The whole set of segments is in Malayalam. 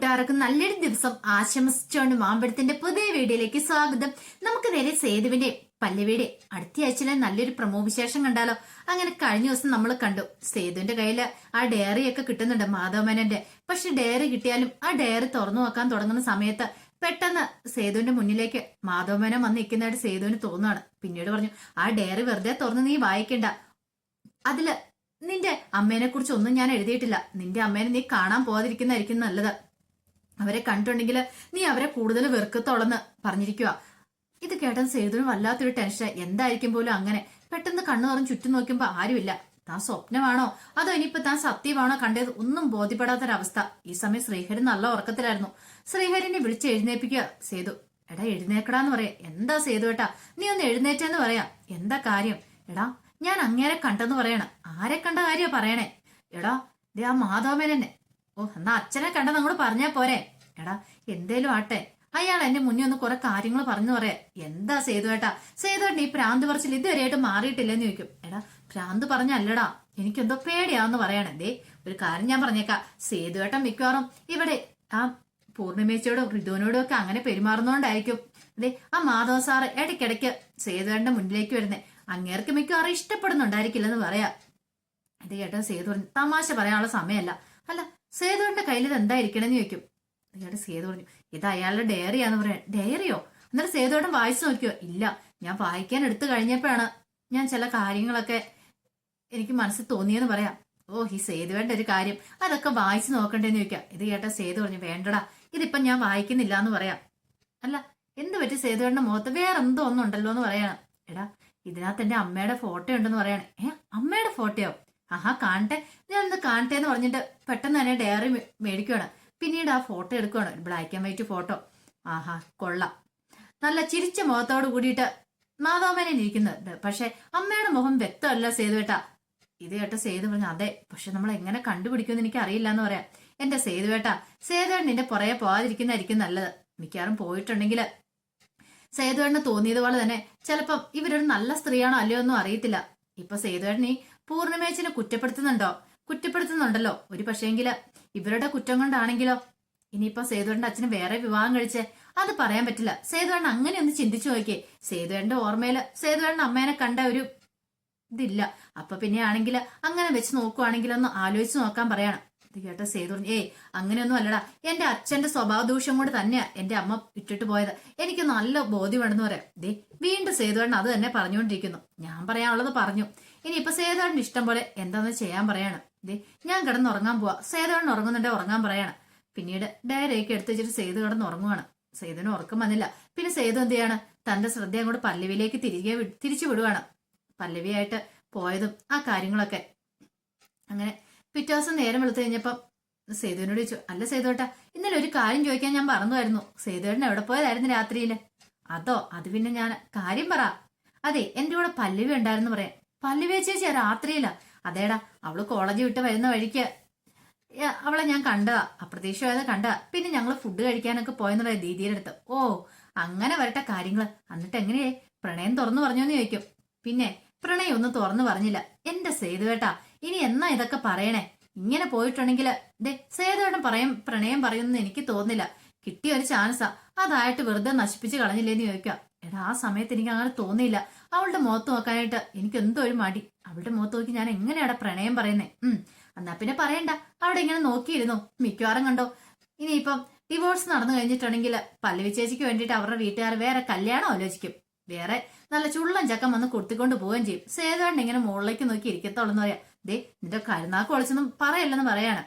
കൂട്ടുകാർക്ക് നല്ലൊരു ദിവസം ആശംസിച്ചുകൊണ്ട് മാമ്പഴത്തിന്റെ പുതിയ വീഡിയോയിലേക്ക് സ്വാഗതം. നമുക്ക് നേരെ സേതുവിന്റെ പല്ലവിയുടെ അടുത്ത ആഴ്ചയിലെ നല്ലൊരു പ്രമോ വിശേഷം കണ്ടാലോ? അങ്ങനെ കഴിഞ്ഞ ദിവസം നമ്മൾ കണ്ടു. സേതുവിന്റെ കയ്യിൽ ആ ഡയറിയൊക്കെ കിട്ടുന്നുണ്ട് മാധവമേനന്റെ പക്ഷെ ഡയറി കിട്ടിയാലും ആ ഡയറി തുറന്നു നോക്കാൻ തുടങ്ങുന്ന സമയത്ത് പെട്ടെന്ന് സേതുവിന്റെ മുന്നിലേക്ക് മാധവമേനൻ വന്ന് നിൽക്കുന്നതായിട്ട് സേതുവിന് തോന്നുകയാണ് പിന്നീട് പറഞ്ഞു ആ ഡയറി വെറുതെ തുറന്ന് നീ വായിക്കണ്ട. അതിൽ നിന്റെ അമ്മേനെ കുറിച്ച് ഒന്നും ഞാൻ എഴുതിയിട്ടില്ല. നിന്റെ അമ്മേനെ നീ കാണാൻ പോകാതിരിക്കുന്നതായിരിക്കും നല്ലത്. അവരെ കണ്ടിട്ടുണ്ടെങ്കിൽ നീ അവരെ കൂടുതൽ വെറുക്കത്തോളെന്ന് പറഞ്ഞിരിക്കുക ഇത് കേട്ടത് സേതുവിന് വല്ലാത്തൊരു ടെൻഷൻ എന്തായിരിക്കും പോലും അങ്ങനെ? പെട്ടെന്ന് കണ്ണു തുറന്ന് ചുറ്റും നോക്കുമ്പോ ആരുമില്ല. താൻ സ്വപ്നമാണോ? അതോ ഇനിയിപ്പോ താൻ സത്യമാണോ കണ്ടത്? ഒന്നും ബോധ്യപ്പെടാത്തൊരവസ്ഥ. ഈ സമയം ശ്രീഹരി നല്ല ഉറക്കത്തിലായിരുന്നു. ശ്രീഹരിനെ വിളിച്ച് എഴുന്നേപ്പിക്കുക സേതു എടാ എഴുന്നേക്കടാന്ന് പറയാ. എന്താ സേതു ഏട്ടാ? നീ ഒന്ന് എഴുന്നേറ്റെന്ന് പറയാ. എന്താ കാര്യം? എടാ ഞാൻ അങ്ങേരെ കണ്ടെന്ന് പറയണ. ആരെ കണ്ട കാര്യ പറയണേ? എടാ ദേ ആ മാധവമേനെ ഓ എന്നാ അച്ഛനെ കണ്ട അങ്ങോട്ട് പറഞ്ഞാ പോരെ. എടാ എന്തേലും ആട്ടെ. അയാൾ എന്റെ മുന്നേ ഒന്ന് കുറെ കാര്യങ്ങൾ പറഞ്ഞു പറയാ. എന്താ സേതുവേട്ടാ സേതുവേട്ടൻ ഈ പ്രാന്ത് പറച്ചിൽ ഇതുവരെയായിട്ട് മാറിയിട്ടില്ലെന്ന് ചോദിക്കും. എടാ പ്രാന്ത് പറഞ്ഞല്ലടാ. എനിക്കെന്തോ പേടിയാന്ന് പറയണേ. ദേ ഒരു കാര്യം ഞാൻ പറഞ്ഞേക്കാം. സേതുവേട്ടൻ മിക്കവാറും ഇവിടെ ആ പൂർണിമേച്ചയോടും ഋതുവിനോടും ഒക്കെ അങ്ങനെ പെരുമാറുന്നോണ്ടായിരിക്കും. അതെ ആ മാധവ സാറ് ഇടയ്ക്കിടയ്ക്ക് സേതുവേട്ടന്റെ മുന്നിലേക്ക് വരുന്നേ. അങ്ങേർക്ക് മിക്കവാറും ഇഷ്ടപ്പെടുന്നുണ്ടായിരിക്കില്ലെന്ന് പറയാ. അതെ കേട്ടോ സേതു പറഞ്ഞു തമാശ പറയാനുള്ള സമയമല്ല അല്ല സേതുവിന്റെ കയ്യിൽ ഇത് എന്തായിരിക്കണെന്ന് ചോദിക്കും. ഇത് സേതു പറഞ്ഞു ഇത് അയാളുടെ ഡയറിയാന്ന് പറയാൻ ഡയറിയോ? എന്നിട്ട് സേതുവേട്ടൻ വായിച്ചു നോക്കിയോ ഇല്ല ഞാൻ വായിക്കാൻ എടുത്തു കഴിഞ്ഞപ്പോഴാണ് ഞാൻ ചില കാര്യങ്ങളൊക്കെ എനിക്ക് മനസ്സിൽ തോന്നിയെന്ന് പറയാം. ഓ ഈ സേതുവേണ്ട ഒരു കാര്യം അതൊക്കെ വായിച്ചു നോക്കണ്ടേന്ന് ചോദിക്കാം. ഇത് കേട്ട സേതു പറഞ്ഞു വേണ്ടടാ ഇതിപ്പം ഞാൻ വായിക്കുന്നില്ല എന്ന് പറയാം. അല്ല എന്ത് പറ്റി സേതുവേണ്ട മുഖത്ത്? വേറെ എന്തോ ഒന്നുണ്ടല്ലോ എന്ന് പറയണം. എടാ ഇതിനകത്ത് എന്റെ അമ്മയുടെ ഫോട്ടോ ഉണ്ടെന്ന് പറയാണ്. ഏ അമ്മയുടെ ഫോട്ടോയോ? ആഹാ കാണട്ടെ. ഞാൻ ഒന്ന് കാണട്ടെ എന്ന് പറഞ്ഞിട്ട് പെട്ടെന്ന് തന്നെ ഡയറി മേടിക്കുവാണ്. പിന്നീട് ആ ഫോട്ടോ എടുക്കുവാണ്. ബ്ലാക്ക് ആൻഡ് വൈറ്റ് ഫോട്ടോ ആഹാ കൊള്ളാം. നല്ല ചിരിച്ച മുഖത്തോട് കൂടിയിട്ട് മാതാമേനെ ഇരിക്കുന്നുണ്ട് പക്ഷെ അമ്മയുടെ മുഖം വ്യക്തമല്ല സേതുവേട്ട ഇത് കേട്ട സേതു പറഞ്ഞു അതെ പക്ഷെ നമ്മൾ എങ്ങനെ കണ്ടുപിടിക്കുമെന്ന് എനിക്ക് അറിയില്ല എന്ന് പറയാം എന്റെ സേതുവേട്ട സേതുവേട്ടൻ നിന്റെ പുറകെ പോകാതിരിക്കുന്നതായിരിക്കും നല്ലത്. മിക്കവാറും പോയിട്ടുണ്ടെങ്കിൽ സേതുവേട്ടന് തോന്നിയതുപോലെ തന്നെ ചിലപ്പം ഇവരൊരു നല്ല സ്ത്രീയാണോ അല്ലയോ ഒന്നും അറിയത്തില്ല. ഇപ്പൊ സേതുവേട്ടൻ ഈ പൂർണിമേച്ചിനെ കുറ്റപ്പെടുത്തുന്നുണ്ടോ? കുറ്റപ്പെടുത്തുന്നുണ്ടല്ലോ. ഒരു പക്ഷേങ്കിൽ ഇവരുടെ കുറ്റം കൊണ്ടാണെങ്കിലോ? ഇനിയിപ്പോ സേതുവേണ്ട അച്ഛന് വേറെ വിവാഹം കഴിച്ച്? അത് പറയാൻ പറ്റില്ല. സേതുവേണ്ട അങ്ങനെ ഒന്ന് ചിന്തിച്ചു നോക്കിയേ. സേതുവേണ്ട ഓർമ്മയിൽ സേതുവേണ്ട അമ്മേനെ കണ്ട ഒരു ഇതില്ല. അപ്പൊ പിന്നെ ആണെങ്കിൽ അങ്ങനെ വെച്ച് നോക്കുവാണെങ്കിൽ ഒന്ന് ആലോചിച്ച് നോക്കാൻ പറയണം. ഇത് കേട്ട സേതു പറഞ്ഞു ഏയ് അങ്ങനെയൊന്നും അല്ലടാ. എന്റെ അച്ഛന്റെ സ്വഭാവ ദൂഷ്യം കൊണ്ട് തന്നെയാ എന്റെ അമ്മ ഇട്ടിട്ട് പോയത്. എനിക്ക് നല്ല ബോധ്യമുണ്ടെന്ന് പറയാം. ദേ വീണ്ടും സേതുവേട്ടൻ അത് തന്നെ പറഞ്ഞുകൊണ്ടിരിക്കുന്നു. ഞാൻ പറയാനുള്ളത് പറഞ്ഞു. ഇനി ഇപ്പൊ സേതുവേട്ടന് ഇഷ്ടം പോലെ എന്താന്ന് ചെയ്യാൻ പറയാണ്. ദേ ഞാൻ കിടന്ന് ഉറങ്ങാൻ പോവാ. സേതുവേട്ടൻ ഉറങ്ങുന്നുണ്ടെ ഉറങ്ങാൻ പറയാണ്. പിന്നീട് ഡയറിയൊക്കെ എടുത്ത് വെച്ചിട്ട് സേതു കിടന്ന് ഉറങ്ങുവാണ് സേതുവിന് ഉറക്കം വന്നില്ല. പിന്നെ സേതു എന്ത് ചെയ്യാണ്? തന്റെ ശ്രദ്ധ അങ്ങോട്ട് പല്ലവിയിലേക്ക് തിരികെ തിരിച്ചു വിടുവാണ്. പല്ലവിയായിട്ട് പോയതും ആ കാര്യങ്ങളൊക്കെ. അങ്ങനെ പിറ്റേ ദിവസം നേരം വെളുത്തു കഴിഞ്ഞപ്പം സേതുവിനോട് ചോദിച്ചു അല്ല സേതുവേട്ടാ ഇന്നലെ ഒരു കാര്യം ചോദിക്കാൻ ഞാൻ മറന്നുമായിരുന്നു സേതുവേട്ടൻ എവിടെ പോയതായിരുന്നു രാത്രിയിൽ? അതോ അത് പിന്നെ ഞാൻ കാര്യം പറ. അതെ എന്റെ കൂടെ പല്ലവി ഉണ്ടായിരുന്നു പറയാം പല്ലവി ചേച്ചി രാത്രിയില. അതേടാ അവൾ കോളേജ് വിട്ട് വരുന്ന വഴിക്ക്. അവളെ ഞാൻ കണ്ടതാ. അപ്രതീക്ഷിതമായത് കണ്ടതാ. പിന്നെ ഞങ്ങൾ ഫുഡ് കഴിക്കാനൊക്കെ പോയെന്ന് പറയാം ദീദിയുടെ അടുത്ത്. ഓ അങ്ങനെ വരട്ടെ കാര്യങ്ങൾ. എന്നിട്ട് എങ്ങനെയേ പ്രണയം തുറന്നു പറഞ്ഞോന്ന് ചോദിക്കും. പിന്നെ പ്രണയം ഒന്നും തുറന്നു പറഞ്ഞില്ല. എന്റെ സേതുവേട്ടാ ഇനി എന്നാ ഇതൊക്കെ പറയണേ? ഇങ്ങനെ പോയിട്ടുണ്ടെങ്കിൽ ദേ സേതോടും പറയും പ്രണയം പറയുമെന്ന് എനിക്ക് തോന്നില്ല കിട്ടിയ ഒരു ചാൻസാ അതായിട്ട് വെറുതെ നശിപ്പിച്ച് കളഞ്ഞില്ലേന്ന് ചോദിക്കാം എടാ ആ സമയത്ത് എനിക്ക് അങ്ങനെ തോന്നിയില്ല. അവളുടെ മുഖത്ത് നോക്കാനായിട്ട് എനിക്ക് എന്തോ ഒരു മടി. അവളുടെ മുഖത്ത് നോക്കി ഞാൻ എങ്ങനെയാണ് പ്രണയം പറയുന്നേ? ഉം. എന്നാ പിന്നെ പറയണ്ട. അവിടെ ഇങ്ങനെ നോക്കിയിരുന്നു. മിക്കവാറും കണ്ടോ? ഇനിയിപ്പം ഡിവോഴ്സ് നടന്നു കഴിഞ്ഞിട്ടുണ്ടെങ്കിൽ പല്ലവി ചേച്ചിക്ക് വേണ്ടിയിട്ട് അവരുടെ വീട്ടുകാർ വേറെ കല്യാണം ആലോചിക്കും. വേറെ നല്ല ചുള്ളൻ ചക്കം വന്ന് കൊടുത്തിക്കൊണ്ട് പോവുകയും ചെയ്യും. സേതുവേണ്ട ഇങ്ങനെ മുകളിലേക്ക് നോക്കി ഇരിക്കത്തോളെന്ന് പറയാം. ദേ നിന്റെ കരുനാക്ക് ഒളിച്ചൊന്നും പറയല്ലെന്ന് പറയാണ്.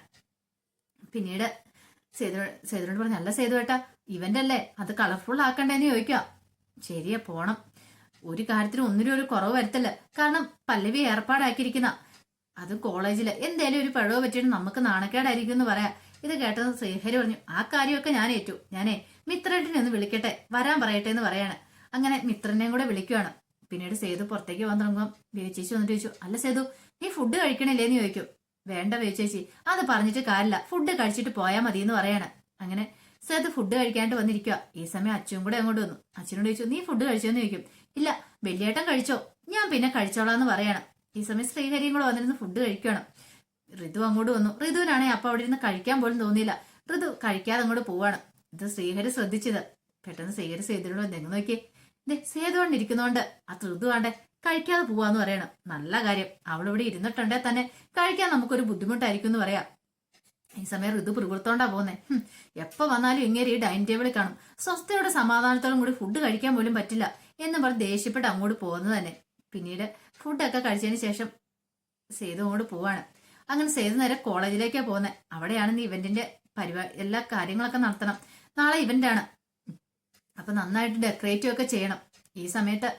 പിന്നീട് സേതു സേതുവിനോട് പറഞ്ഞു അല്ല ഏട്ടാ ഇവന്റെ അല്ലേ? അത് കളർഫുൾ ആക്കണ്ടേന്ന് ചോദിക്കാം ശരിയാ പോണം. ഒരു കാര്യത്തിനും ഒന്നിനും ഒരു കുറവ് വരുത്തില്ല. കാരണം പല്ലവി ഏർപ്പാടാക്കിയിരിക്കുന്ന. അത് കോളേജിൽ എന്തേലും ഒരു പിഴവ് പറ്റിയിട്ട് നമുക്ക് നാണക്കേടായിരിക്കും എന്ന് പറയാം. ഇത് കേട്ടത് ശ്രീഹരി പറഞ്ഞു ആ കാര്യമൊക്കെ ഞാൻ ഏറ്റു. ഞാനേ മിത്രേട്ടിനെ ഒന്ന് വിളിക്കട്ടെ വരാൻ പറയട്ടെ എന്ന് പറയാണ്. അങ്ങനെ മിത്രനെയും കൂടെ വിളിക്കുവാണ്. പിന്നീട് സേതു പുറത്തേക്ക് വന്നിറങ്ങുമ്പോൾ ചേച്ചി വന്നിട്ട് ചോദിച്ചു അല്ല സേതു നീ ഫുഡ് കഴിക്കണില്ലേന്ന് ചോദിക്കും. വേണ്ട ചേച്ചി അത് പറഞ്ഞിട്ട് കാര്യമില്ല. ഫുഡ് കഴിച്ചിട്ട് പോയാൽ മതി എന്ന് പറയാണ്. അങ്ങനെ സേതു ഫുഡ് കഴിക്കാണ്ട് വന്നിരിക്കുക ഈ സമയം അച്ഛനും കൂടെ അങ്ങോട്ട് വന്നു. അച്ഛനോട് ചോദിച്ചു നീ ഫുഡ് കഴിച്ചോന്ന്? ചോദിക്കും. ഇല്ല വലിയേട്ടൻ കഴിച്ചോ. ഞാൻ പിന്നെ കഴിച്ചോളാന്ന് പറയാണ്. ഈ സമയം ശ്രീഹരിയും കൂടെ വന്നിരുന്ന് ഫുഡ് കഴിക്കണം. ഋതു അങ്ങോട്ട് വന്നു. ഋതുവിനാണെങ്കിൽ അപ്പൊ അവിടെ ഇരുന്ന് കഴിക്കാൻ പോലും തോന്നിയില്ല. ഋതു കഴിക്കാതെ അങ്ങോട്ട് പോവാണ്. ഇത് ശ്രീഹരി ശ്രദ്ധിച്ചത്. പെട്ടെന്ന് ശ്രീഹരി സേതുവിനോട് എന്തെങ്കിലും നോക്കിയേ. ദേ സേതുകൊണ്ട് ഇരിക്കുന്നോണ്ട്. ആ ഋതു ആണ്ടെ കഴിക്കാതെ പോവാന്ന് പറയണം. നല്ല കാര്യം. അവളിവിടെ ഇരുന്നിട്ടുണ്ടേ തന്നെ കഴിക്കാൻ നമുക്കൊരു ബുദ്ധിമുട്ടായിരിക്കും എന്ന് പറയാം. ഈ സമയം ഋതു പിറുകുളത്തോണ്ടാ പോകുന്നേ എപ്പോ വന്നാലും ഇങ്ങനെ ഈ ഡൈനിങ് ടേബിളിൽ കാണും. സ്വസ്ഥയുടെ സമാധാനത്തോളം കൂടി ഫുഡ് കഴിക്കാൻ പോലും പറ്റില്ല എന്ന് പറഞ്ഞ് ദേഷ്യപ്പെട്ട് അങ്ങോട്ട് പോകുന്നത് തന്നെ. പിന്നീട് ഫുഡൊക്കെ കഴിച്ചതിന് ശേഷം സേതു അങ്ങോട്ട് പോവാണ്. അങ്ങനെ സേതു നേരെ കോളേജിലേക്കാ പോകുന്നത് അവിടെയാണ് ഇവന്റിന്റെ പരിപാടി എല്ലാ കാര്യങ്ങളൊക്കെ നടത്തണം. നാളെ ഇവന്റ് ആണ് അപ്പൊ നന്നായിട്ട് ഡെക്കറേറ്റും ഒക്കെ ചെയ്യണം. ഈ സമയത്ത്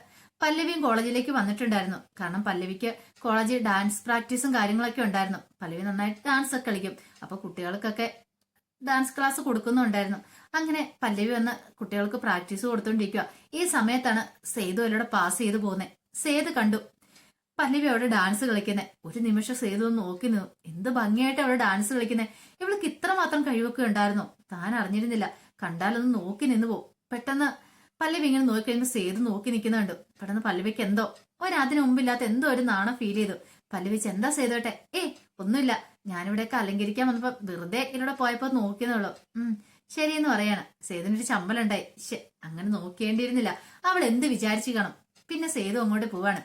പല്ലവിയും കോളേജിലേക്ക് വന്നിട്ടുണ്ടായിരുന്നു. കാരണം പല്ലവിക്ക് കോളേജിൽ ഡാൻസ് പ്രാക്ടീസും കാര്യങ്ങളൊക്കെ ഉണ്ടായിരുന്നു. പല്ലവി നന്നായിട്ട് ഡാൻസ് ഒക്കെ കളിക്കും. അപ്പൊ കുട്ടികൾക്കൊക്കെ ഡാൻസ് ക്ലാസ് കൊടുക്കുന്നുണ്ടായിരുന്നു. അങ്ങനെ പല്ലവി വന്ന് കുട്ടികൾക്ക് പ്രാക്ടീസ് കൊടുത്തോണ്ടിരിക്കുക ഈ സമയത്താണ് സേതു അവരോട് പാസ് ചെയ്തു പോകുന്നത് സേതു കണ്ടു. പല്ലവി അവിടെ ഡാൻസ് കളിക്കുന്നത് ഒരു നിമിഷം സേതു ഒന്ന് നോക്കി നിന്നു. എന്ത് ഭംഗിയായിട്ട് അവിടെ ഡാൻസ് കളിക്കുന്നത് ഇവൾക്ക് ഇത്രമാത്രം കഴിവൊക്കെ ഉണ്ടായിരുന്നു. താൻ അറിഞ്ഞിരുന്നില്ല. കണ്ടാലൊന്ന് നോക്കി നിന്ന് പോകും പെട്ടെന്ന് പല്ലവി ഇങ്ങനെ നോക്കി കഴിയുമ്പോൾ സേതു നോക്കി നിൽക്കുന്നുണ്ട് പെട്ടെന്ന് പല്ലവിക്ക് എന്തോ ഒരു അതിന് മുമ്പില്ലാത്ത എന്തോ ഒരു നാണം ഫീൽ ചെയ്തു. പല്ലവിച്ച് എന്താ സേതോട്ടെ ഏ ഒന്നുമില്ല. ഞാനിവിടെയൊക്കെ അലങ്കരിക്കാൻ വന്നപ്പോ വെറുതെ ഇങ്ങോട്ട് പോയപ്പോ നോക്കിയെന്നുള്ളൂ ഉം ശരിയെന്ന് പറയാണ്. സേതുവിനൊരു ചമ്പലുണ്ടായി ശെ അങ്ങനെ നോക്കേണ്ടിയിരുന്നില്ല. അവൾ എന്ത് വിചാരിച്ചു കാണും പിന്നെ സേതു അങ്ങോട്ട് പോവാണ്.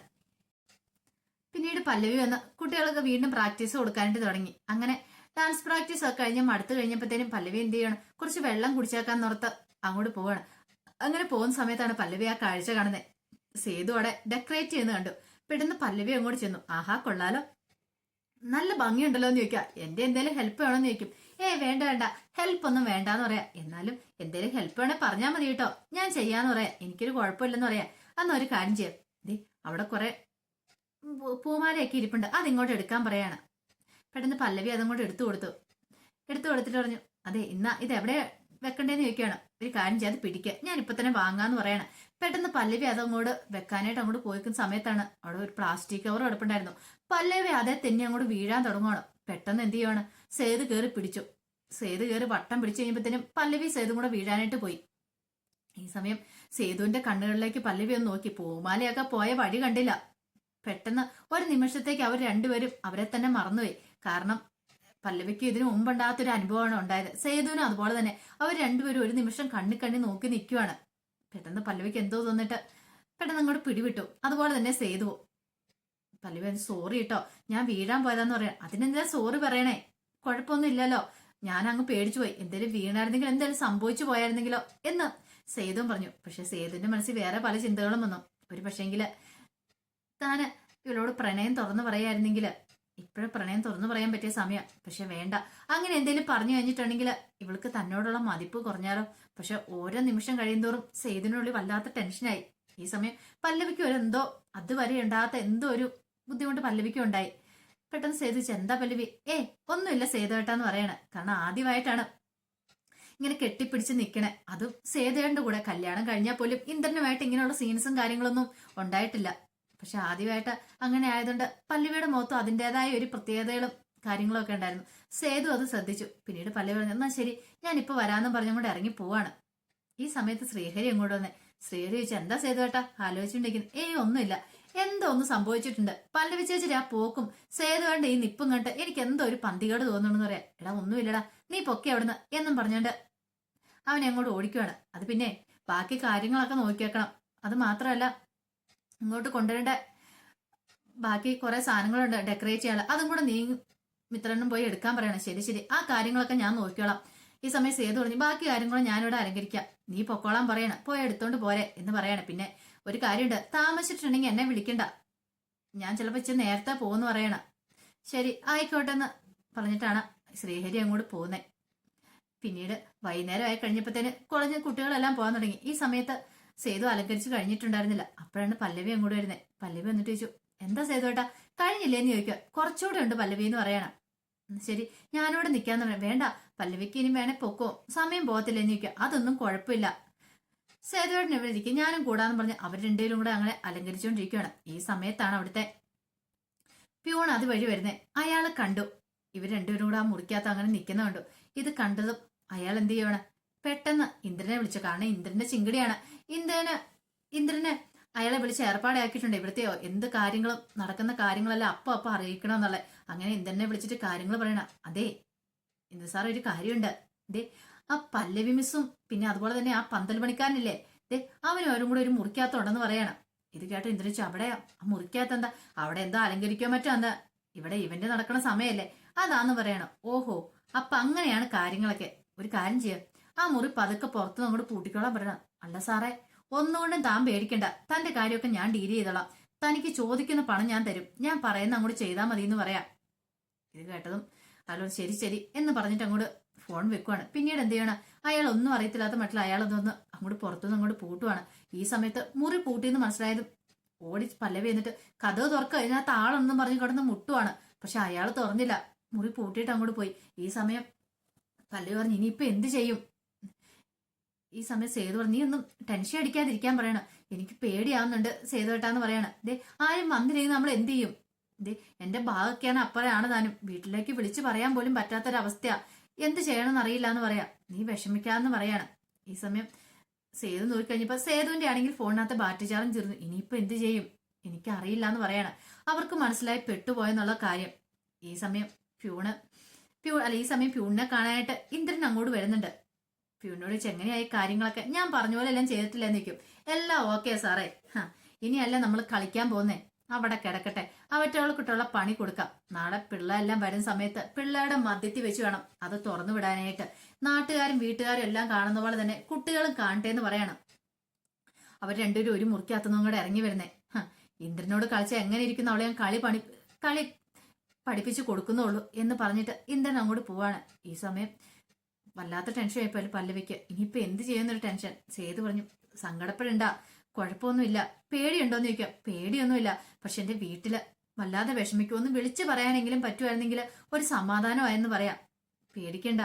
പിന്നീട് പല്ലവി വന്ന് കുട്ടികളൊക്കെ വീണ്ടും പ്രാക്ടീസ് കൊടുക്കാനായിട്ട് തുടങ്ങി. അങ്ങനെ ഡാൻസ് പ്രാക്ടീസ് ഒക്കെ കഴിഞ്ഞ് മടുത്തു കഴിഞ്ഞപ്പോഴത്തേനും പല്ലവി എന്ത് ചെയ്യണം? കുറച്ച് വെള്ളം കുടിച്ചേക്കാൻ നിർത്ത് അങ്ങോട്ട് പോവാണ്. അങ്ങനെ പോകുന്ന സമയത്താണ് പല്ലവി ആ കാഴ്ച കാണുന്നത് സേതു അവിടെ ഡെക്കറേറ്റ് ചെയ്യുന്നത് കണ്ടു. പെട്ടെന്ന് പല്ലവി അങ്ങോട്ട് ചെന്നു. ആഹാ കൊള്ളാലോ. നല്ല ഭംഗിയുണ്ടല്ലോ എന്ന് ചോദിക്കാം. എന്റെ എന്തേലും ഹെൽപ്പ് വേണോന്ന് ചോദിക്കും. ഏ വേണ്ട വേണ്ട. ഹെൽപ്പ് ഒന്നും വേണ്ടാന്ന് പറയാ. എന്നാലും എന്തേലും ഹെൽപ്പ് വേണേ പറഞ്ഞാൽ മതി കേട്ടോ. ഞാൻ ചെയ്യാന്ന് പറയാ. എനിക്കൊരു കുഴപ്പമില്ലെന്ന് പറയാ. അന്ന് ഒരു കാര്യം ചെയ്യാം. ദേ അവിടെ കുറെ പൂമാലയൊക്കെ ഇരിപ്പുണ്ട്. അതിങ്ങോട്ട് എടുക്കാൻ പറയാണ്. പെട്ടെന്ന് പല്ലവി അതങ്ങോട്ട് എടുത്തു കൊടുത്തു. എടുത്തു കൊടുത്തിട്ട് പറഞ്ഞു അതെ ഇന്നാ ഇത് എവിടെ വെക്കണ്ടേന്ന് ചോദിക്കുകയാണ്? ഒരു കാര്യം ചെയ്യാതെ പിടിക്കുക ഞാൻ ഇപ്പൊ തന്നെ വാങ്ങാന്ന് പറയണം. പെട്ടെന്ന് പല്ലവി അതങ്ങോട്ട് വെക്കാനായിട്ട് അങ്ങോട്ട് പോയിക്കുന്ന സമയത്താണ് അവിടെ ഒരു പ്ലാസ്റ്റിക് കവർ അടുപ്പുണ്ടായിരുന്നു. പല്ലവി അതേ തന്നെ അങ്ങോട്ട് വീഴാൻ തുടങ്ങുകയാണ് പെട്ടെന്ന് എന്ത് ചെയ്യുവാണ്? സേത് കയറി പിടിച്ചു. സേത് കയറി വട്ടം പിടിച്ചു കഴിയുമ്പോഴത്തേനും പല്ലവി സേതും കൂടെ വീഴാനായിട്ട് പോയി. ഈ സമയം സേതുവിന്റെ കണ്ണുകളിലേക്ക് പല്ലവി ഒന്ന് നോക്കി. പൂമാലയൊക്കെ പോയ വഴി കണ്ടില്ല. പെട്ടെന്ന് ഒരു നിമിഷത്തേക്ക് അവർ രണ്ടുപേരും അവരെ തന്നെ മറന്നുപോയി. കാരണം പല്ലവിക്ക് ഇതിനു മുമ്പുണ്ടാകാത്തൊരു അനുഭവമാണ് ഉണ്ടായത്. സേതുവിനും അതുപോലെ തന്നെ. അവർ രണ്ടുപേരും ഒരു നിമിഷം കണ്ണി കണ്ണി നോക്കി നിൽക്കുവാണ്. പെട്ടെന്ന് പല്ലവിക്ക് എന്തോ തോന്നിട്ട് പെട്ടെന്ന് അങ്ങോട്ട് പിടിവിട്ടു. അതുപോലെ തന്നെ സേതുവോ പല്ലവി സോറി കേട്ടോ ഞാൻ വീഴാൻ പോയതാന്ന് പറയാം. അതിനെന്താ സോറി പറയണേ? കുഴപ്പമൊന്നും ഇല്ലല്ലോ. ഞാൻ അങ്ങ് പേടിച്ചു പോയി എന്തേലും വീണായിരുന്നെങ്കിൽ എന്തേലും സംഭവിച്ചു പോയായിരുന്നെങ്കിലോ എന്ന് സേതുവും പറഞ്ഞു. പക്ഷെ സേതുവിന്റെ മനസ്സിൽ വേറെ പല ചിന്തകളും വന്നു. ഒരു പക്ഷേങ്കിൽ താന് ഇവളോട് പ്രണയം തുറന്നു പറയായിരുന്നെങ്കിൽ ഇപ്പോഴും പ്രണയം തുറന്നു പറയാൻ പറ്റിയ സമയം. പക്ഷെ വേണ്ട. അങ്ങനെ എന്തെങ്കിലും പറഞ്ഞു കഴിഞ്ഞിട്ടുണ്ടെങ്കിൽ ഇവൾക്ക് തന്നോടുള്ള മതിപ്പ് കുറഞ്ഞാലോ? പക്ഷെ ഓരോ നിമിഷം കഴിയുന്തോറും സെയ്തിനുള്ളിൽ വല്ലാത്ത ടെൻഷനായി. ഈ സമയം പല്ലവിക്ക് ഒരു എന്തോ അതുവരെ ഉണ്ടാകാത്ത എന്തോ ഒരു ബുദ്ധിമുട്ട് പല്ലവിക്കും ഉണ്ടായി. പെട്ടെന്ന് സേതു എന്താ പല്ലവി? ഏ ഒന്നുമില്ല സേതുവേട്ടാന്ന് പറയണ. കാരണം ആദ്യമായിട്ടാണ് ഇങ്ങനെ കെട്ടിപ്പിടിച്ച് നിൽക്കണേ അതും സേതുവേട്ടന്റെ കൂടെ കല്യാണം കഴിഞ്ഞാൽ പോലും ഇന്ദ്രനുമായിട്ട് ഇങ്ങനെയുള്ള സീൻസും കാര്യങ്ങളൊന്നും ഉണ്ടായിട്ടില്ല. പക്ഷെ ആദ്യമായിട്ട് അങ്ങനെ ആയതുകൊണ്ട് പല്ലവിയുടെ മുഖത്തും അതിന്റെതായ ഒരു പ്രത്യേകതകളും കാര്യങ്ങളൊക്കെ ഉണ്ടായിരുന്നു. സേതു അത് ശ്രദ്ധിച്ചു. പിന്നീട് പല്ലവി പറഞ്ഞു എന്നാ ശരി ഇപ്പൊ വരാമെന്നും പറഞ്ഞുകൊണ്ട് ഇറങ്ങി പോവാണ്. ഈ സമയത്ത് ശ്രീഹരി അങ്ങോട്ട് വന്നേ ശ്രീഹരി ചോദിച്ചു എന്താ സേതു ഏട്ടാ ആലോചിച്ചുകൊണ്ടിരിക്കുന്നു. ഏയ് ഒന്നുമില്ല. എന്തോ ഒന്ന് സംഭവിച്ചിട്ടുണ്ട്. പല്ലവി ചേച്ചി ആ പോക്കും സേതുവേണ്ട ഈ നിപ്പും കണ്ട് എനിക്ക് എന്തോ ഒരു പന്തികേട് തോന്നണെന്ന് പറയാം. എടാ ഒന്നുമില്ലടാ നീ പൊക്കെ അവിടുന്ന് എന്നും പറഞ്ഞോണ്ട് അവനെ അങ്ങോട്ട് ഓടിക്കുവാണ്. അത് പിന്നെ ബാക്കി കാര്യങ്ങളൊക്കെ നോക്കിയേക്കണം. അത് മാത്രമല്ല ഇങ്ങോട്ട് കൊണ്ടുവരേണ്ട ബാക്കി കുറെ സാധനങ്ങളുണ്ട് ഡെക്കറേറ്റ് ചെയ്യാനുള്ള. അതും കൂടെ നീ മിത്രനും പോയി എടുക്കാൻ പറയണം. ശരി ശരി. ആ കാര്യങ്ങളൊക്കെ ഞാൻ നോക്കിക്കോളാം. ഈ സമയം സേതു പറഞ്ഞു ബാക്കി കാര്യങ്ങളും ഞാനിവിടെ അലങ്കരിക്കാം. നീ പൊക്കോളാൻ പറയണം. പോയി എടുത്തോണ്ട് പോരെ എന്ന് പറയണം. പിന്നെ ഒരു കാര്യമുണ്ട്. താമസിച്ചിട്ടുണ്ടെങ്കിൽ എന്നെ വിളിക്കണ്ട. ഞാൻ ചിലപ്പോൾ ഇച്ചിരി നേരത്തെ പോകുന്നു പറയണം. ശരി ആയിക്കോട്ടെ എന്ന് പറഞ്ഞിട്ടാണ് ശ്രീഹരി അങ്ങോട്ട് പോകുന്നത് പിന്നീട് വൈകുന്നേരം ആയി കഴിഞ്ഞപ്പോഴത്തേന് കുറഞ്ഞ കുട്ടികളെല്ലാം പോകാൻ തുടങ്ങി. ഈ സമയത്ത് സേതു അലങ്കരിച്ച് കഴിഞ്ഞിട്ടുണ്ടായിരുന്നില്ല. അപ്പോഴാണ് പല്ലവി അങ്ങോട്ട് വരുന്നത് പല്ലവി വന്നിട്ട് ചോദിച്ചു എന്താ സേതു ഏട്ടാ കഴിഞ്ഞില്ലേന്ന് ചോദിക്കുക. കുറച്ചുകൂടെ ഉണ്ട് പല്ലവി എന്ന് പറയണം. ശരി. ഞാനിവിടെ നിൽക്കാന്ന് പറയാം വേണ്ട. പല്ലവിക്ക് ഇനി വേണേ പൊക്കോ. സമയം പോകത്തില്ലെന്ന് ചോദിക്കുക. അതൊന്നും കുഴപ്പമില്ല. സേതുവേട്ടൻ ഇവിടെ ഇരിക്കും. ഞാനും കൂടാന്ന് പറഞ്ഞ് അവർ രണ്ടുപേരും കൂടെ അങ്ങനെ അലങ്കരിച്ചുകൊണ്ടിരിക്കുകയാണ് ഈ സമയത്താണ് അവിടുത്തെ പ്യൂൺ അത് വഴി വരുന്നത് അയാളെ കണ്ടു. ഇവർ രണ്ടുപേരും കൂടെ ആ മുറിക്കകത്ത് അങ്ങനെ നിൽക്കുന്ന കണ്ടു. ഇത് കണ്ടതും അയാൾ എന്ത് ചെയ്യണം പെട്ടെന്ന് ഇന്ദ്രനെ വിളിച്ചു. കാരണം ഇന്ദ്രന്റെ ചിങ്കിടിയാണ്. ഇന്ദ്രന് ഇന്ദ്രനെ അയാളെ വിളിച്ച് ഏർപ്പാടാക്കിയിട്ടുണ്ട് ഇവിടുത്തെ എന്ത് കാര്യങ്ങളും നടക്കുന്ന കാര്യങ്ങളെല്ലാം അപ്പൊ അപ്പൊ അറിയിക്കണം എന്നുള്ളത് അങ്ങനെ ഇന്ദ്രനെ വിളിച്ചിട്ട് കാര്യങ്ങൾ പറയണം. അതെ ഇന്ദ്ര സാർ ഒരു കാര്യമുണ്ട്. ദേ ആ പല്ലവി മിസ്സും പിന്നെ അതുപോലെ തന്നെ ആ പന്തൽ പണിക്കാരനില്ലേ ദേ അവനും അവരും കൂടെ ഒരു മുറിക്കകത്തുണ്ടെന്ന് പറയണം. ഇത് കേട്ടോ ഇന്ദ്രിച്ചു അവിടെ ആ മുറിക്കകത്ത് എന്താ? അവിടെ എന്താ അലങ്കരിക്കോ മറ്റോ എന്താ ഇവിടെ ഇവന്റ് നടക്കണ സമയമല്ലേ? അതാന്ന് പറയണം. ഓഹോ അപ്പൊ അങ്ങനെയാണ് കാര്യങ്ങളൊക്കെ. ഒരു കാര്യം ചെയ്യാം. ആ മുറി പതുക്കെ പുറത്ത് അങ്ങോട്ട് പൂട്ടിക്കോളാൻ പറയണം. അല്ല സാറേ ഒന്നുകൊണ്ടും താൻ പേടിക്കണ്ട. തന്റെ കാര്യമൊക്കെ ഞാൻ ഡീൽ ചെയ്തോളാം. തനിക്ക് ചോദിക്കുന്ന പണം ഞാൻ തരും. ഞാൻ പറയുന്ന അങ്ങോട്ട് ചെയ്താൽ മതി എന്ന് പറയാം. ഇത് കേട്ടതും ഹലോ ശരി ശരി എന്ന് പറഞ്ഞിട്ട് അങ്ങോട്ട് ഫോൺ വെക്കുവാണ്. പിന്നീട് എന്ത് ചെയ്യണം? അയാൾ ഒന്നും അറിയത്തില്ലാത്ത മറ്റുള്ള അയാൾ അതൊന്ന് അങ്ങോട്ട് പുറത്തുനിന്ന് അങ്ങോട്ട് പൂട്ടുവാണ്. ഈ സമയത്ത് മുറി പൂട്ടിയെന്ന് മനസ്സിലായതും ഓടി പല്ലവി എന്നിട്ട് കഥവ് തുറക്കുക ഇതിനകത്ത് ആളൊന്നും പറഞ്ഞ് കിടന്ന് മുട്ടുവാണ്. പക്ഷെ അയാൾ തുറന്നില്ല. മുറി പൂട്ടിയിട്ട് അങ്ങോട്ട് പോയി. ഈ സമയം പല്ലവി പറഞ്ഞു ഇനിയിപ്പോ എന്ത് ചെയ്യും? ഈ സമയം സേതു പറഞ്ഞു നീ ഒന്നും ടെൻഷൻ അടിക്കാതിരിക്കാൻ പറയണം. എനിക്ക് പേടിയാവുന്നുണ്ട് സേതു ഏട്ടാന്ന് പറയണം. ദേ ആരും വന്നില്ലെങ്കിൽ നമ്മൾ എന്ത് ചെയ്യും? ദേ എന്റെ ഭാഗമൊക്കെയാണ് അപ്പറയാണ് താനും. വീട്ടിലേക്ക് വിളിച്ചു പറയാൻ പോലും പറ്റാത്തൊരവസ്ഥയാ. എന്ത് ചെയ്യണമെന്ന് അറിയില്ല എന്ന് പറയാം. നീ വിഷമിക്കാന്ന് പറയാണ്. ഈ സമയം സേതു നോക്കിക്കഴിഞ്ഞപ്പോ സേതുവിന്റെ ആണെങ്കിൽ ഫോണിനകത്ത് ബാറ്ററി ചാർജ് തീർന്നു ഇനിയിപ്പോ എന്ത് ചെയ്യും? എനിക്ക് അറിയില്ല എന്ന് പറയാണ്. അവർക്ക് മനസ്സിലായി പെട്ടുപോയെന്നുള്ള കാര്യം. ഈ സമയം പ്യൂണ് പ്യൂ അല്ല ഈ സമയം പ്യൂണിനെ കാണാനായിട്ട് ഇന്ദ്രൻ അങ്ങോട്ട് വരുന്നുണ്ട്. പ്യൂണിനോട് ചെങ്ങനെയായി കാര്യങ്ങളൊക്കെ? ഞാൻ പറഞ്ഞ പോലെ എല്ലാം ചെയ്തിട്ടില്ല നിൽക്കും എല്ലാം ഓക്കെ സാറേ. ഇനിയല്ല നമ്മൾ കളിക്കാൻ പോകുന്നേ. അവിടെ കിടക്കട്ടെ. അവറ്റവൾക്കിട്ടുള്ള പണി കൊടുക്കാം. നാളെ പിള്ളേരെല്ലാം വരുന്ന സമയത്ത് പിള്ളേരുടെ മദ്യത്തി വെച്ച് വേണം അത് തുറന്നു വിടാനായിട്ട്. നാട്ടുകാരും വീട്ടുകാരും എല്ലാം കാണുന്ന പോലെ തന്നെ കുട്ടികളും കാണട്ടെ എന്ന് പറയണം. അവർ രണ്ടുപേരും ഒരു മുറിക്കകത്തുനിന്നും കൂടെ ഇറങ്ങി വരുന്നേ. ഇന്ദ്രനോട് കളിച്ച എങ്ങനെ ഇരിക്കുന്ന? അവളെ ഞാൻ കളി പണി കളി പഠിപ്പിച്ചു കൊടുക്കുന്നുള്ളൂ എന്ന് പറഞ്ഞിട്ട് ഇന്ദ്രൻ അങ്ങോട്ട് പോവാണ്. ഈ സമയം വല്ലാത്ത ടെൻഷൻ ആയിപ്പോലും പല്ലവിക്ക്. ഇനിയിപ്പോ എന്ത് ചെയ്യുന്നൊരു ടെൻഷൻ സേതു പറഞ്ഞു സങ്കടപ്പെടണ്ട. കുഴപ്പമൊന്നുമില്ല. പേടിയുണ്ടോന്ന് ചോദിക്കാം. പേടിയൊന്നുമില്ല. പക്ഷെ എന്റെ വീട്ടിൽ വല്ലാതെ വിഷമിക്കും ഒന്ന് വിളിച്ചു പറയാനെങ്കിലും പറ്റുമായിരുന്നെങ്കിൽ ഒരു സമാധാനമായെന്ന് പറയാം. പേടിക്കണ്ട.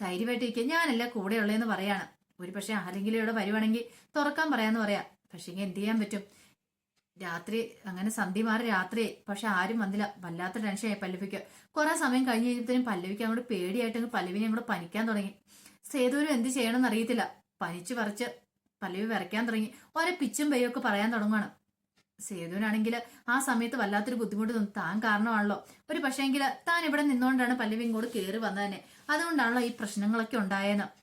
ധൈര്യമായിട്ടിരിക്കുക ഞാനല്ല കൂടെ ഉള്ളതെന്ന് പറയാണ്. ഒരു പക്ഷെ ആരെങ്കിലും ഇവിടെ വരുവാണെങ്കിൽ തുറക്കാൻ പറയാന്ന് പറയാം. പക്ഷെ എന്ത് ചെയ്യാൻ പറ്റും? രാത്രി അങ്ങനെ സന്ധ്യ മാറി രാത്രി പക്ഷെ ആരും വന്നില്ല. വല്ലാത്ത ടെൻഷനായി പല്ലവിക്ക്. കുറെ സമയം കഴിഞ്ഞ് കഴിഞ്ഞപ്പോഴത്തേനും പല്ലവിക്ക് അങ്ങോട്ട് പേടിയായിട്ട് പല്ലവിനെ അങ്ങോട്ട് പനിക്കാൻ തുടങ്ങി. സേതുവിനും എന്ത് ചെയ്യണമെന്ന് അറിയത്തില്ല. പനിച്ചു പറിച്ച് പല്ലവി വരയ്ക്കാൻ തുടങ്ങി. ഓരോ പിച്ചും പെയ്യൊക്കെ പറയാൻ തുടങ്ങുകയാണ് സേതുവിനാണെങ്കിൽ ആ സമയത്ത് വല്ലാത്തൊരു ബുദ്ധിമുട്ട് തോന്നും. താൻ കാരണമാണല്ലോ. ഒരു പക്ഷേങ്കിൽ താൻ ഇവിടെ നിന്നുകൊണ്ടാണ് പല്ലവി ഇങ്ങോട്ട് കയറി വന്നത് തന്നെ അതുകൊണ്ടാണല്ലോ ഈ പ്രശ്നങ്ങളൊക്കെ ഉണ്ടായെന്ന്.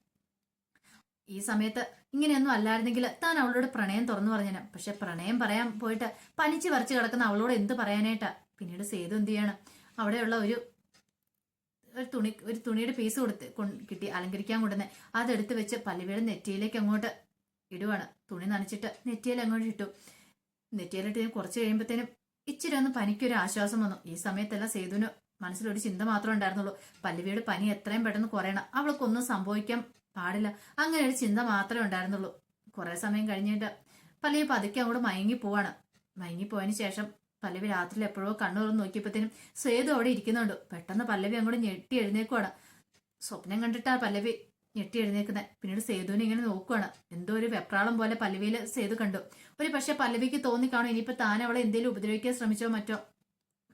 ഈ സമയത്ത് ഇങ്ങനെയൊന്നും അല്ലായിരുന്നെങ്കിൽ താൻ അവളോട് പ്രണയം തുറന്നു പറഞ്ഞേനെ. പക്ഷെ പ്രണയം പറയാൻ പോയിട്ട് പനിച്ച് പറിച്ച് കിടക്കുന്ന അവളോട് എന്ത് പറയാനായിട്ടാ? പിന്നീട് സേതു എന്ത് ചെയ്യണം? അവിടെയുള്ള ഒരു ഒരു തുണി ഒരു തുണിയുടെ പീസ് കൊടുത്ത് കിട്ടി അലങ്കരിക്കാൻ കൊടുന്നേ അതെടുത്ത് വെച്ച് പല്ലവിയുടെ നെറ്റിയിലേക്ക് അങ്ങോട്ട് ഇടുവാണ്. തുണി നനച്ചിട്ട് നെറ്റിയിൽ അങ്ങോട്ട് ഇട്ടു. നെറ്റിയിലിട്ട് കുറച്ച് കഴിയുമ്പോഴത്തേനും ഇച്ചിരി ഒന്ന് പനിക്കൊരു ആശ്വാസം വന്നു. ഈ സമയത്തെല്ലാം സേതുവിന് മനസ്സിലൊരു ചിന്ത മാത്രമേ ഉണ്ടായിരുന്നുള്ളൂ. പല്ലവിയുടെ പനി എത്രയും പെട്ടെന്ന് കുറയണം. അവൾക്കൊന്നും സംഭവിക്കാൻ പാടില്ല. അങ്ങനെ ഒരു ചിന്ത മാത്രമേ ഉണ്ടായിരുന്നുള്ളൂ. കുറെ സമയം കഴിഞ്ഞിട്ട് പല്ലവി പതുക്കെ അങ്ങോട്ട് മയങ്ങി പോവാണ്. മയങ്ങി പോയതിനു ശേഷം പല്ലവി രാത്രിയിൽ എപ്പോഴോ കണ്ണു തുറന്ന് നോക്കിയപ്പോഴത്തേനും സേതു അവിടെ ഇരിക്കുന്നുണ്ട്. പെട്ടെന്ന് പല്ലവി അങ്ങോട്ട് ഞെട്ടി എഴുന്നേക്കുവാണ്. സ്വപ്നം കണ്ടിട്ടാ പല്ലവി ഞെട്ടി എഴുന്നേക്കുന്നത് പിന്നീട് സേതുവിനെ ഇങ്ങനെ നോക്കുവാണ്. എന്തോ ഒരു വെപ്രാളം പോലെ പല്ലവിയിൽ സേതു കണ്ടു. ഒരു പക്ഷെ പല്ലവിക്ക് തോന്നി കാണും ഇനിയിപ്പോ താൻ അവളെ എന്തെങ്കിലും ഉപദ്രവിക്കാൻ ശ്രമിച്ചോ മറ്റോ?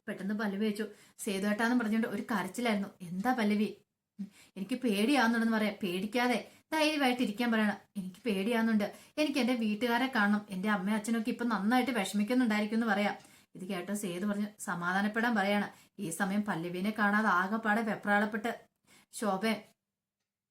പെട്ടെന്ന് പല്ലവി വെച്ചു സേതുവേട്ടാന്ന് പറഞ്ഞുകൊണ്ട് ഒരു കരച്ചിലായിരുന്നു. എന്താ പല്ലവി? എനിക്ക് പേടിയാവുന്നുണ്ടെന്ന് പറയാം. പേടിക്കാതെ ധൈര്യമായിട്ട് ഇരിക്കാൻ പറയണം. എനിക്ക് പേടിയാവുന്നുണ്ട്. എനിക്ക് എന്റെ വീട്ടുകാരെ കാണണം. എന്റെ അമ്മയും അച്ഛനൊക്കെ ഇപ്പൊ നന്നായിട്ട് വിഷമിക്കുന്നുണ്ടായിരിക്കും എന്ന് പറയാം. ഇത് കേട്ടോ സേതു പറഞ്ഞു സമാധാനപ്പെടാൻ പറയാണ്. ഈ സമയം പല്ലവിനെ കാണാതെ ആകെപ്പാടെ വെപ്രാളപ്പെട്ട് ശോഭ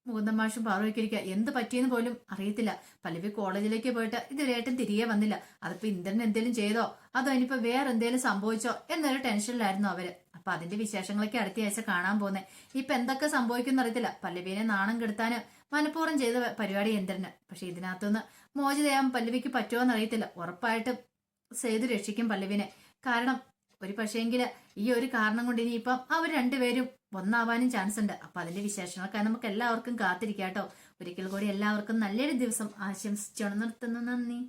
മുകുന്ദൻ മാഷും പാറുവയ്ക്ക് എന്ത് പറ്റിയെന്ന് പോലും അറിയത്തില്ല. പല്ലവി കോളേജിലേക്ക് പോയിട്ട് ഇതുവരെയായിട്ടും തിരികെ വന്നില്ല. അതിപ്പോ ഇന്ദ്രൻ എന്തേലും ചെയ്തോ? അതോ ഇനിയിപ്പോ വേറെ എന്തേലും സംഭവിച്ചോ? എന്നൊരു ടെൻഷനിലായിരുന്നു അവർ. അപ്പൊ അതിന്റെ വിശേഷങ്ങളൊക്കെ അടുത്ത ആഴ്ച കാണാൻ പോകുന്നത് ഇപ്പൊ എന്തൊക്കെ സംഭവിക്കുന്ന അറിയത്തില്ല. പല്ലവിനെ നാണം കെടുത്താന് മനഃപൂർവം ചെയ്ത പരിപാടി ഇന്ദ്രന് പക്ഷെ ഇതിനകത്തുനിന്ന് മോചിതയാൻ പല്ലവിക്ക് പറ്റുമോ എന്നറിയത്തില്ല ഉറപ്പായിട്ടും സേതു രക്ഷിക്കും പല്ലവിനെ. കാരണം ഒരു പക്ഷേങ്കിൽ ഈ ഒരു കാരണം കൊണ്ട് ഇനിയിപ്പം അവർ രണ്ടുപേരും ഒന്നാവാനും ചാൻസ് ഉണ്ട് അപ്പൊ അതിന്റെ വിശേഷങ്ങളൊക്കെ നമുക്ക് എല്ലാവർക്കും കാത്തിരിക്കാട്ടോ ഒരിക്കൽ കൂടി എല്ലാവർക്കും നല്ലൊരു ദിവസം ആശംസിച്ചോണം നിർത്തുന്നു നന്ദി.